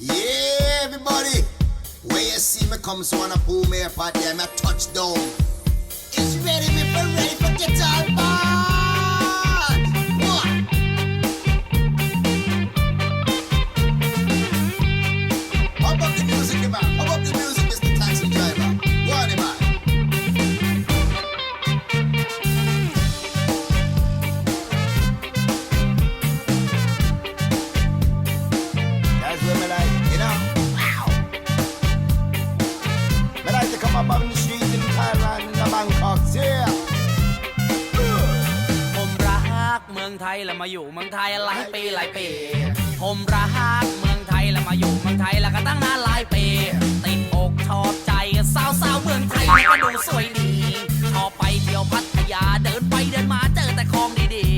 Yeah, everybody. Where you see me come, so wanna pull me apart, yeah, me touchdown. It's ready, for ready for guitar part. องไทยแล้วมาอยู่เมืองไทยหลายปีหลายปี ผมรักเมืองไทยแล้วมาอยู่เมืองไทยแล้วก็ตั้งนานหลายปี ติดอกชอบใจสาวสาวเมืองไทยก็ดูสวยดี ชอบไปเที่ยวพัทยาเดินไปเดินมาเจอแต่ของดีๆ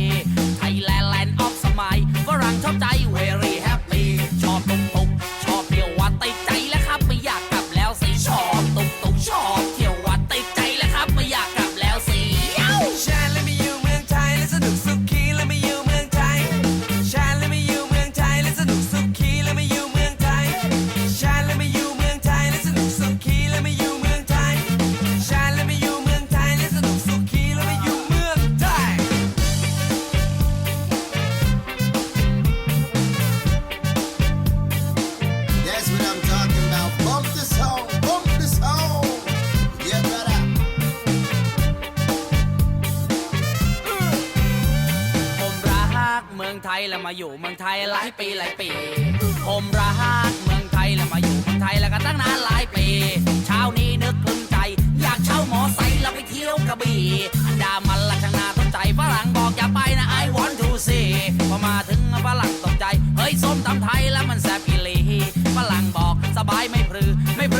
องไทยแล้วมาอยู่เมืองไทยหลายปีหลายปี ผมรักเมืองไทยแล้วมาอยู่เมืองไทยแล้วก็ตั้งนานหลายปี เช้านี้นึกคลึงใจ อยากเช่าหมอไซค์แล้วไปเที่ยวกระบี่อันดามันละช่างนาสนใจฝรั่งบอกอย่าไปนะ I want to see พอมาถึงฝรั่งตกใจ เฮ้ยส้มตำไทยแล้วมันแซ่บอีหลีฝรั่งบอกสบายไม่พรือไม่พรือไม่พรือ